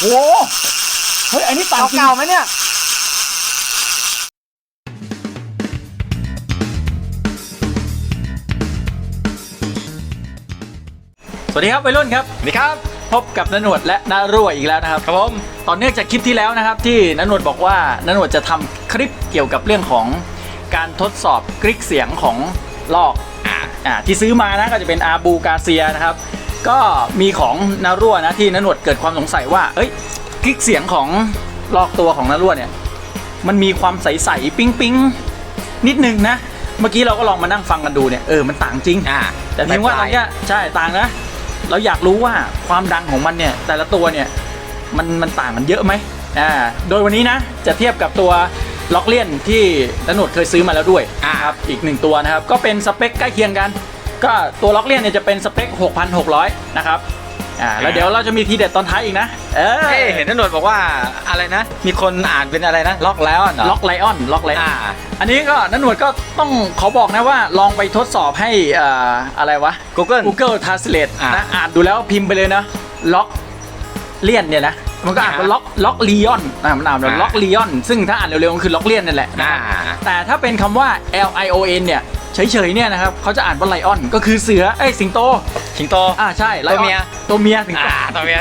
โอ้เฮ้ยอันนี้ต่างจริงเก่าๆไหมเนี่ยสวัสดีครับวัยรุ่นครับนี่ครับ พบกับนนวดและนารั่วอีกแล้วนะครับครับผมตอนเนื่องจากคลิปที่แล้วนะครับ ที่นนวดบอกว่านนวดจะทำคลิปเกี่ยวกับเรื่องของการทดสอบกริกเสียงของลอกอ่าอ่าที่ซื้อมานะก็จะเป็นอาบูกาเซียนะครับ ก็มีของนารั่วนะที่นนวดเกิดความสงสัยว่าเอ้ยกริกเสียงของลอกตัวของนารั่วเนี่ย มันมีความใสๆปิ๊งปิ๊งๆ นิดนึงนะ เมื่อกี้เราก็ลองมานั่งฟังกันดูเนี่ยเออมันต่างจริงอ่าแต่เพียงว่าตอนเนี้ยใช่ต่างนะ เราอยากรู้ว่าความดังของมันเนี่ยแต่ละตัวเนี่ยมันมันต่างกันเยอะไหมอ่าโดยวันนี้นะจะเทียบกับตัวล็อกเลียนที่นนวดเคยซื้อมาแล้วด้วยอ่าครับอีกหนึ่งตัวนะครับก็เป็นสเปคใกล้เคียงกัน ก็ตัวล็อกเลียนเนี่ยจะเป็นสเปค 6,600 นะครับอ่าแล้วเดี๋ยวเราจะมีทีเด็ดตอนท้ายอีกนะ เออเอ้ยเห็นตำรวจบอกว่าอะไรนะ มีคนอ่านเป็นอะไรนะ ล็อกแล้วเหรอล็อกไลออนล็อกไลออนอ่า อันนี้ก็นันหนวดก็ต้องขอบอกนะว่าลองไปทดสอบให้อ่าอะไรวะ Google Google Translate อ่าน นะอ่านดูแล้วพิมพ์ไปเลยนะล็อกเลียนเนี่ยนะ มันก็อ่านว่าอ่าล็อกล็อกลีออนอ่ามันอ่านว่าอ่าล็อกลีออนซึ่งถ้าอ่านเร็วๆมันคือล็อกเลียนนั่นแหละนะอ่าแต่ถ้าเป็นคำว่า L I O N เนี่ยเฉยๆเนี่ยนะครับเขาจะอ่านว่าไลออนก็คือเสือเอ้ยสิงโต สิงโตอ่าใช่ตัวเมีย lion ตัวเมียสิงโตอ่าตัวเมีย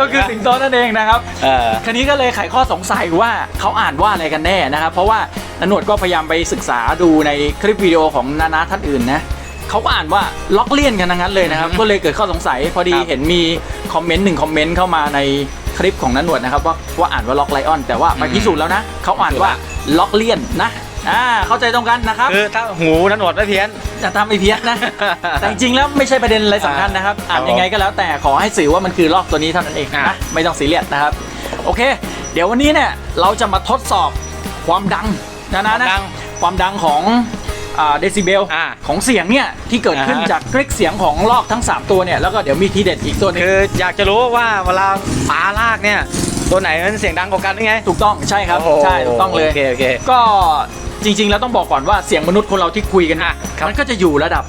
ก็คือสิงโตนั่นเองนะครับเออคันนี้ก็เลยไขข้อสงสัยว่าเขาอ่านว่าอะไรกันแน่นะครับ เพราะว่านันหนวดก็พยายามไปศึกษาดูในคลิปวิดีโอของนานาท่านอื่นนะเขาก็อ่านว่าล็อกเลี่ยนกันทั้งนั้นเลยนะครับอืมก็เลยเกิดข้อสงสัยพอดีครับเห็นมีคอมเมนต์หนึ่งคอมเมนต์เข้ามาใน คลิปของนันหนวดนะครับว่าว่าอ่านว่าล็อกไลออน แต่ว่าไปอืมพิสูจน์แล้วนะเขาอ่านว่าล็อกเลี่ยนนะอ่าเข้าใจตรงกันนะครับคือถ้าหูนันหนวดไม่เพี้ยนจะทำไอเพี้ยนนะแต่จริงๆแล้วไม่ใช่ประเด็นอะไรสำคัญนะครับอ่านยังไงก็แล้วแต่ขอให้สื่อว่ามันคือลอกตัวนี้เท่านั้นเองอะนะไม่ต้องซีเรียสนะครับโอเค เดี๋ยววันนี้เนี่ยเราจะมาทดสอบความดังนะนะนะดังความดังของ เดซิเบลอ่า ของเสียงเนี่ยที่เกิดขึ้นอ่าฮะจากคลิกเสียงของลอกทั้ง 3 ตัวเนี่ยแล้วก็เดี๋ยวมีทีเด็ดอีกตัวหนึงคืออยากจะรู้ว่าเวลาปลาลากเนี่ย ตัวไหนมันเสียงดังกว่ากันหรือไงถูกต้องใช่ครับโอ้โหใช่ถูกต้องเลย โอเคโอเค ก็จริงๆ แล้วต้องบอกก่อนว่าเสียงมนุษย์คนเราที่คุยกันอะครับ มันก็จะอยู่ระดับ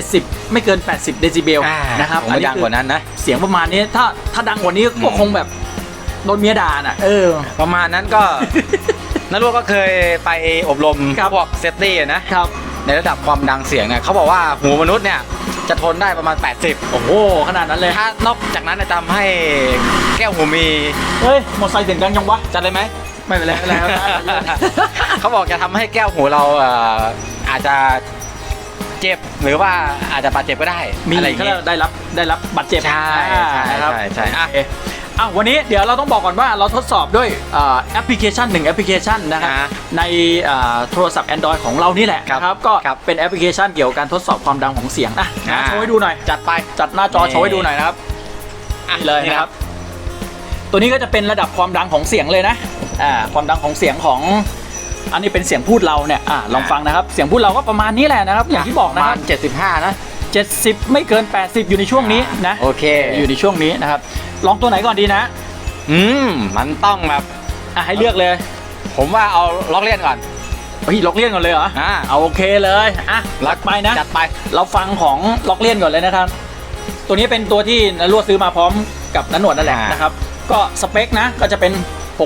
70 ไม่เกิน 80 เดซิเบลอ่านะครับผมไม่ดังกว่านั้นนะ เสียงประมาณนี้ถ้าถ้าดังกว่านี้ก็อืมคงแบบโดนเมียด่าน่ะเออ ประมาณนั้นก็นักรู้ก็เคยไปอบรมครับ พวกเซฟตี้นะ ครับ ในระดับความดังเสียงเนี่ยเขาบอกว่าหูมนุษย์เนี่ยจะทนได้ประมาณ 80 โอ้โห ขนาดนั้นเลยถ้านอกจากนั้นจะทำให้แก้วหูมีเฮ้ย หมดไซค์เสียงดังยังวะ จัดเลยไหม ไม่เป็นไรไม่เป็นไรครับเขาบอกจะทำให้แก้วหูเราเอ่ออาจจะเจ็บหรือว่าอาจจะบาดเจ็บก็ได้มีอะไรอย่างเขาเงี้ย ได้รับได้รับบาดเจ็บใช่ใช่อ่านะครับใช่ใช่อะ โอเค อ้าววันนี้เดี๋ยวเราต้องบอกก่อนว่าเราทดสอบด้วยอ่าแอปพลิเคชันหนึ่งแอปพลิเคชันนะครับอ่าในอ่าโทรศัพท์ Android ของเรานี่แหละครับนะครับก็ครับเป็นแอปพลิเคชันเกี่ยวกับการทดสอบความดังของเสียงอะอ่าโชว์ให้ดูหน่อยจัดไปจัดหน้าจอนี่โชว์ให้ดูหน่อยนะครับอะนี่เลยนะครับ ตัวนี้ก็จะเป็นระดับความดังของเสียงเลยนะอ่าความดังของเสียงของอันนี้เป็นเสียงพูดเราเนี่ยอ่าลองฟังนะครับเสียงพูดเราก็ประมาณนี้แหละนะครับอย่างที่บอกประนะคมารัณบ75นะ70 ไม่เกิน 80 อยู่ในช่วงนี้นะโอเค อยู่ในช่วงนี้นะครับ ลองตัวไหนก่อนดีนะ อืมมันต้องแบบอะให้เลือกเลย ผมว่าเอาล็อกเลียนก่อนเฮ้ยล็อกเลี่ยนก่อนเลยเหรออ่าเอาโอเคเลยอะลักไปนะจัดไปเราฟังของล็อกเลี่ยนก่อนเลยนะครับ ตัวนี้เป็นตัวที่นรวดซื้อมาพร้อมกับนันหนวดนั่นแหละอ่านนะครับ ก็สเปคนะก็จะเป็น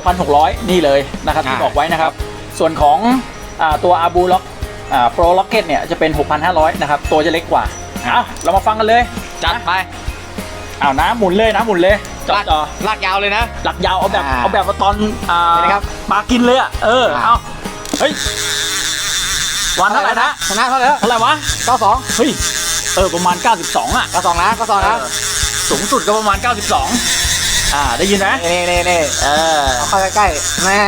6,600 นี่เลยนะครับที่อ่าบอกไว้นะครับ ส่วนของอาตัวอาบูล็อกโปรล็อกเก็ตเนี่ยจะเป็น 6,500 นะครับ ตัวจะเล็กกว่า เอาเรามาฟังกันเลย จัดไปเอาน้ำหมุนเลยน้ำหมุนเลยจอลากจอลากยาวเลยนะ หลักยาวเอาแบบอ่าเอาแบบว่าตอนอ่าเห็นไหมครับปลากินเลยอะเอออ่า เอาเฮ้ยวันเท่าไหร่นะชนะเท่าไหร่แล้วเท่าไหร่วะ92เฮ้ยเออประมาณ 92อะ92นะ92นะเออสูงสุดก็ประมาณ 92 อ่าได้ยินไหมนี่นี่นี่เออเอาเข้าใกล้ๆแม่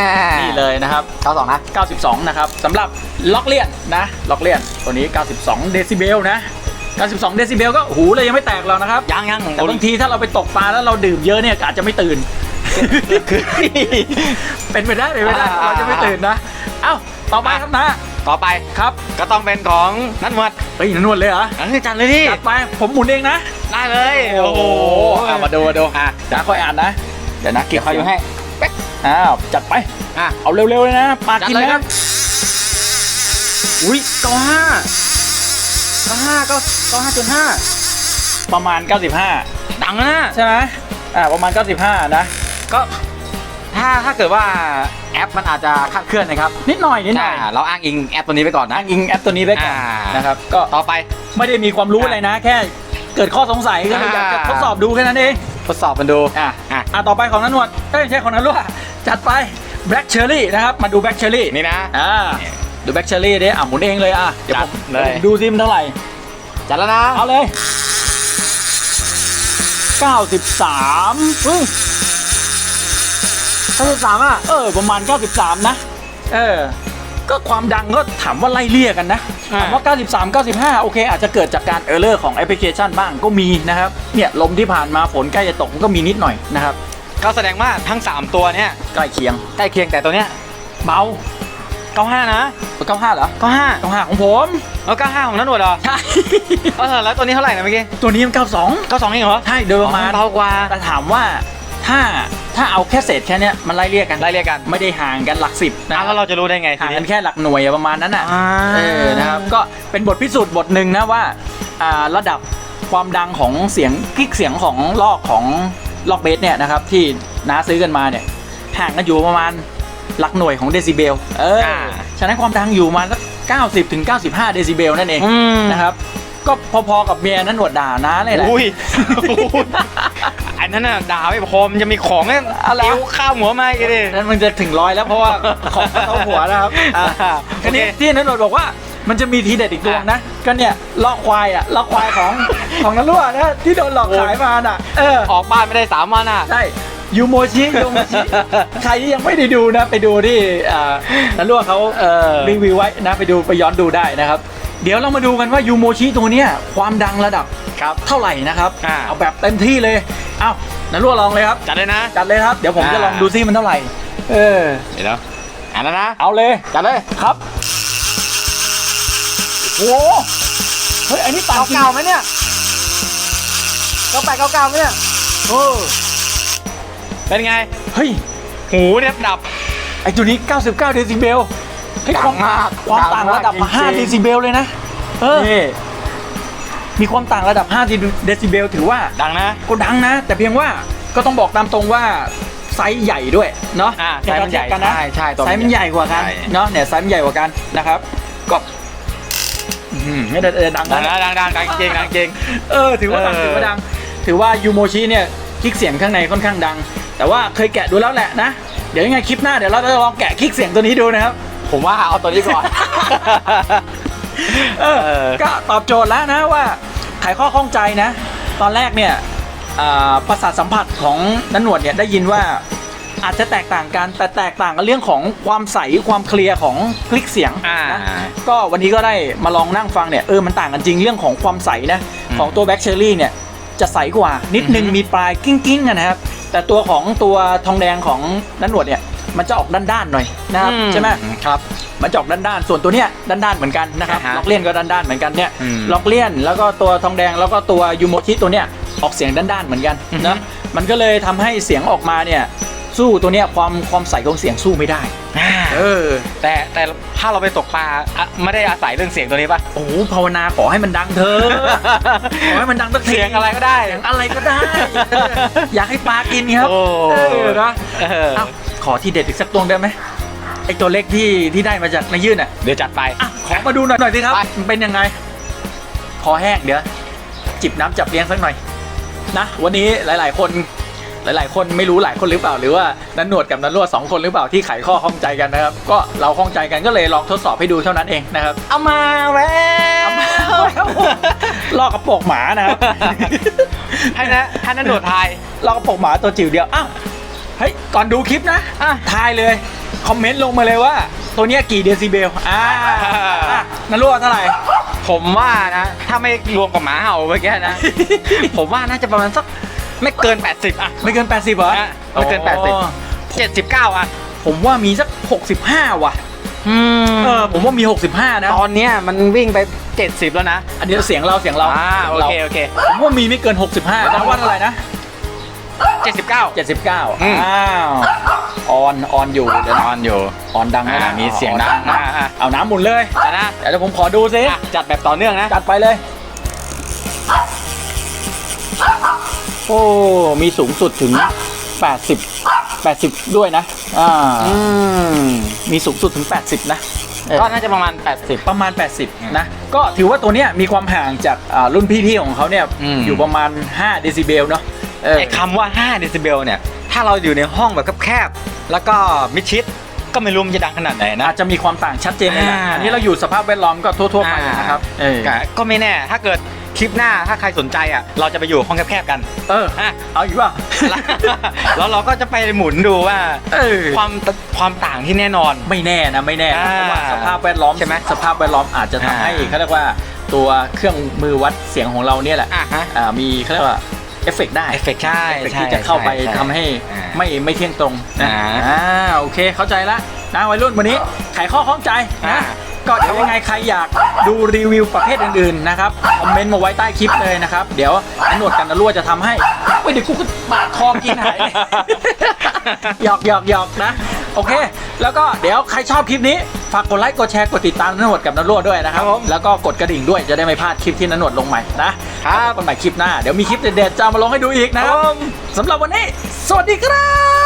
นี่เลยนะครับ92นะ 92 นะครับสำหรับล็อกเลียนนะล็อกเลียนตัวนี้ 92 เดซิเบลนะ 92 เดซิเบลก็หูเลยยังไม่แตกเรานะครับยังยังแต่บางทีถ้าเราไปตกปลาแล้วเราดื่มเยอะเนี่ยอาจจะไม่ตื่นคือเป็นไปได้เป็นไปได้อ่าเราจะไม่ตื่นนะ เอ้าต่อไปครับนะต่อไปครับก็ต้องเป็นของนัทหมวดเฮ้ยนวดเลยเหรอเออจัดเลยดิจัดไปผมหมุนเองนะ ได้เลย โอ้โหอะมาดูมาดูอะเดี๋ยวค่อยอ่านนะ เดี๋ยวนะเก็บคอยดูให้อ้าวจัดไปอะเอาเร็วๆเลยนะปลาจัดกินเลยครันะบอุ้ยเก้าห้าเก้าห้าเก้าเก้าห้าจุดห้าประมาณ 95 ดังนะใช่ไหมอ่าประมาณ 95 นะ ก็ถ้าถ้าเกิดว่าแอปมันอาจจะคลาดเคลื่อนนะครับนิดหน่อยนิดหน่อยอ่าเราอ้างอิงแอปตัวนี้ไปก่อนนะ อ้างอิงแอปตัวนี้ไว้ก่อนอ่าน นะครับ ก็ต่อไป ไม่ได้มีความรู้อะไรนะ แค่เกิดข้อสงสัยก็เลยอยากจะอ่า ทดสอบดูแค่นั้นเอง ทดสอบมันดูอะอะอะต่อไปของนันนวดเอ้ยไม่ใช่ของนันรั่วจัดไป Black Cherry นะครับ มาดู Black Cherry นี่นะอ่า ดู Black Cherry ดิอะหมุนเองเลยอะเดี๋ยวผมจัดเลยเดี๋ยวผมดูซิมันเท่าไหร่ จัดแล้วนะ เอาเลย 93อุ้ย93อะ เออ ประมาณ 93 นะ เออ ก็ความดังก็ถามว่าไล่เลี่ยกันนะ อ่า ถามว่า 93 95 โอเค อาจจะเกิดจากการเออร์เลอร์ของแอปพลิเคชันบ้างก็มีนะครับ เนี่ยลมที่ผ่านมาฝนใกล้จะตกมันก็มีนิดหน่อยนะครับ ก็แสดงว่าทั้ง 3 ตัวเนี่ย ใกล้เคียง ใกล้เคียงแต่ตัวเนี้ยเบา 95 นะ 95เหรอ95 95ของผมแล้ว95ของนันหนวดเหรอใช่เออแล้วตัวนี้เท่าไหร่นะเมื่อกี้ตัวนี้มัน92 92เองเหรอใช่โดยประมาณอ๋อเบากว่าแต่ถามว่าถ้าถ้าเอาแค่เศษแค่เนี้ยมันไล่เรียกกันไล่เรียกกันไม่ได้ห่างกันหลักสิบนะอะแล้วเราจะรู้ได้ไงทีห่างนี้ กันแค่หลักหน่วยอะประมาณนั้นอะอ่า เออนะครับก็เป็นบทพิสูจน์บทหนึ่งนะว่าอ่าระดับความดังของเสียงคลิกเสียงของลอกของลอกเบสเนี่ยนะครับที่น้าซื้อกันมาเนี่ยห่างกันอยู่ประมาณหลักหน่วยของเดซิเบลเอออา ฉะนั้นความดังอยู่ประมาณสัก90ถึง95 เดซิเบลนั่นเองอืม นะครับ ก็พอๆกับเมียนั้นหนวดด่าน้าเลยแหละ อุ้ย อันนั้นน่ะด่าไม่พอมันจะมีของเนี่ยอะไร เอวข้ามหัวมาอีกดิ นั้นมันจะถึงร้อยแล้วเพราะว่าของมันเข้าหัวนะครับอ่าโอทีเคนี้ที่นันนท์บอกว่ามันจะมีทีเด็ดอีกดวงนะ ก็เนี่ยลอกควายอะลอกควายของของนันรั่วนะที่โดนหลอกขายมาน่ะ เออ ออกบ้านไม่ได้สามวันอะ ใช่ ยูโมชิยูโมชิ ใครที่ยังไม่ได้ดูนะ ไปดูที่อ่านันรั่วเขาเออรีวิวไว้นะ ไปดูไปย้อนดูได้นะครับ เดี๋ยวเรามาดูกันว่ายูโมชิตัวเนี้ยความดังระดับครับเท่าไหร่นะครับอ่าเอาแบบเต็มที่เลยเอ้านันรั่วลองเลยครับ จัดเลยนะ จัดเลยครับ เดี๋ยวผมจะอ่าลองดูซิมันเท่าไหร่ เออ เดี๋ยวนะอ่านแล้วนะ เอาเลย จัดเลยครับ โอ้โหเฮ้ย อันนี้ต่างจริงเก่าๆไหมเนี่ยเก่าไปเก่าๆไหมเนี่ยเออ เป็นไง เฮ้ย หูเนี่ยดับ ไอตัวนี้ 99 เดซิเบลเฮ้ยความดังมากความต่างระดับดังมากจริงๆ5เดซิเบลเลยนะ เออมีความต่างระดับ5เดซิเบลถือว่าดังนะ ก็ดังนะ แต่เพียงว่าก็ต้องบอกตามตรงว่าไซส์ใหญ่ด้วยเนาะอ่าไซส์มันใหญ่กันนะใช่ใช่ตัวมันไซส์มันใหญ่กว่ากันใช่ เนาะเนี่ยไซส์มันใหญ่กว่ากันนะครับ ก็อืมไม่ได้ดังดังนะ นะดังดังดังจริงดังจริง เออถือว่าดังเออ ถือว่าดัง ถือว่ายูโมชิเนี่ยคลิกเสียงข้างในค่อนข้างดัง แต่ว่าเคยแกะดูแล้วแหละนะ เดี๋ยวยังไงคลิปหน้าเดี๋ยวเราจะลองแกะคลิกเสียงตัวนี้ดูนะครับ ผมว่าเอาตัวนี้ก่อน เออ ก็ตอบโจทย์แล้วนะว่าไขข้อข้องใจนะ ตอนแรกเนี่ยอ่าประสาทสัมผัสของนันหนวดเนี่ยได้ยินว่าอาจจะแตกต่างกันแต่แตกต่างกันเรื่องของความใสความเคลียร์ของคลิกเสียงอ่า นะก็วันนี้ก็ได้มาลองนั่งฟังเนี่ยเออมันต่างกันจริงเรื่องของความใสนะอืมของตัวแบ็กเชอรี่เนี่ยจะใสกว่านิดนึงอือฮึมีปลายกิ้งกิ้งๆอะนะครับ แต่ตัวของตัวทองแดงของนันหนวดเนี่ยมันจะออกด้านๆหน่อยนะครับใช่ไหมครับมันจะออกด้านๆส่วนตัวเนี้ยด้านๆเหมือนกันนะครับอ่าฮะล็อกเลี่ยนก็ด้านๆเหมือนกันเนี่ยอืมล็อกเลี่ยนแล้วก็ตัวทองแดงแล้วก็ตัวยูโมชิตัวเนี้ยออกเสียงด้านๆเหมือนกันอือฮึ นะมันก็เลยทำให้เสียงออกมาเนี่ย สู้ตัวเนี้ยความความใสของเสียงสู้ไม่ได้เออ แต่แต่ถ้าเราไปตกปลาอะไม่ได้อาศัยเรื่องเสียงตัวนี้ป่ะโอ้โหภาวนาขอให้มันดังเถอะขอให้มันดังสักทีเสียงอะไรก็ได้เสียงอะไรก็ได้เอออยากให้ปลากินครับโอ้เออนะเออ เอ้าขอที่เด็ดอีกสักตัวได้ไหมไอตัวเล็กที่ที่ได้มาจากนายยื่นอะเดี๋ยวจัดไป อะขอมาดูหน่อยหน่อยสิครับไป มันเป็นยังไงคอแห้งเดี๋ยวจิบน้ำจับเลี้ยงสักหน่อยนะวันนี้หลาย ๆ คนห ลายๆ คนไม่รู้หลายคนหรือเปล่า หรือว่านันหนวดกับนันรั่วสองคนหรือเปล่าที่ไขข้อข้องใจกันนะครับ ก็เราข้องใจกันก็เลยลองทดสอบให้ดูเท่านั้นเองนะครับ เอามาแล้วเอามาแล้วลอกกระโปรงหมานะครับให้นะให้นั่นโดดทายลอกกระโปรงหมาตัวจิ๋วเดียวอ้าวเฮ้ยก่อนดูคลิปนะอะทายเลยคอมเมนต์ลงมาเลยว่า ตัวเนี้ยกี่เดซิเบลอ่าอะนันรั่วเท่าไหร่ ผมว่านะ ถ้าไม่รวมกับหมาเห่าเมื่อกี้นะ ผมว่าน่าจะประมาณสัก ไม่เกิน 80 อะ ไม่เกิน 80เหรออะไม่เกิน อ๋อ80 79 อะ ผมว่ามีสัก 65 ว่ะ อืม เออ ผมว่ามี 65 นะ ตอนเนี้ยมันวิ่งไป 70 แล้วนะ อันนี้เสียงเราเสียงเราอ่า โอเค โอเค ผมว่ามีไม่เกิน 65นะว่าเท่าไหร่นะ 79 79 อืม อ้าว ออน ออนอยู่เดี๋ยวนะนอนอยู่ ออนดังไหมอ่านะมีเสียงออนดังนะ อ่าอ่า เอาน้ำหมุนเลยแต่นะ เดี๋ยวผมขอดูซิ อะจัดแบบต่อเนื่องนะ จัดไปเลย โอ้ มีสูงสุดถึง 80 80 ด้วยนะ อ่าอืมมีสูงสุดถึง 80 นะเออก็น่าจะประมาณ 80 ประมาณ 80 นะ ก็ถือว่าตัวเนี้ยมีความห่างจากอ่ารุ่นพี่ๆของเขาเนี่ยอืม อยู่ประมาณ 5 เดซิเบลเนาะเออ ไอ้คำว่า5เดซิเบลเนี่ย ถ้าเราอยู่ในห้องแบบแคบๆแล้วก็มิดชิดก็ไม่รู้มันจะดังขนาดไหนนะ อาจจะมีความต่างชัดเจนเลยนะอ่า อันนี้เราอยู่สภาพแวดล้อมก็ทั่วๆไปนะครับเออก็ก็ไม่แน่ถ้าเกิด คลิปหน้าถ้าใครสนใจอะ เราจะไปอยู่ห้องแคบๆกัน เอออะ เอาอีกว่า แล้วเราก็จะไปหมุนดูว่าเออ ความความต่างที่แน่นอน ไม่แน่นะไม่แน่นะอ่าเพราะว่าสภาพแวดล้อมใช่ไหมสภาพแวดล้อมอาจจะทำให้อ่า เขาเรียกว่าตัวเครื่องมือวัดเสียงของเราเนี่ยแหละอะฮะอ่ามีเขาเรียกว่าเอฟเฟกได้เอฟเฟกต์ใช่เอฟเฟกต์ใช่ที่จะเข้าไปช่ช่ ทำให้อ่าไม่ไม่เที่ยงตรงนะอ่า อ่าโอเคเข้าใจละนะวัยรุ่นวันนี้ไขข้อข้องใจนะ อ่า ก็เดี๋ยวยังไงใครอยากดูรีวิวประเภทอื่นๆนะครับคอมเมนต์มาไว้ใต้คลิปเลยนะครับ เดี๋ยวอหนวดกันนะรั่วจะทำให้เว้ยเดี๋ยวกูก็บาดคอกินหายเลย หยอกหยอกหยอกนะ โอเค แล้วก็เดี๋ยวใครชอบคลิปนี้ ฝากกดไลค์กดแชร์กดติดตามนนวดกับนรวดด้วยนะครับ ครับผมแล้วก็กดกระดิ่งด้วยจะได้ไม่พลาดคลิปที่นนวดลงใหม่นะครับกันใหม่คลิปหน้า เดี๋ยวมีคลิปเด็ดๆจะเอามาลงให้ดูอีกนะครับ สำหรับวันนี้ สวัสดีครับ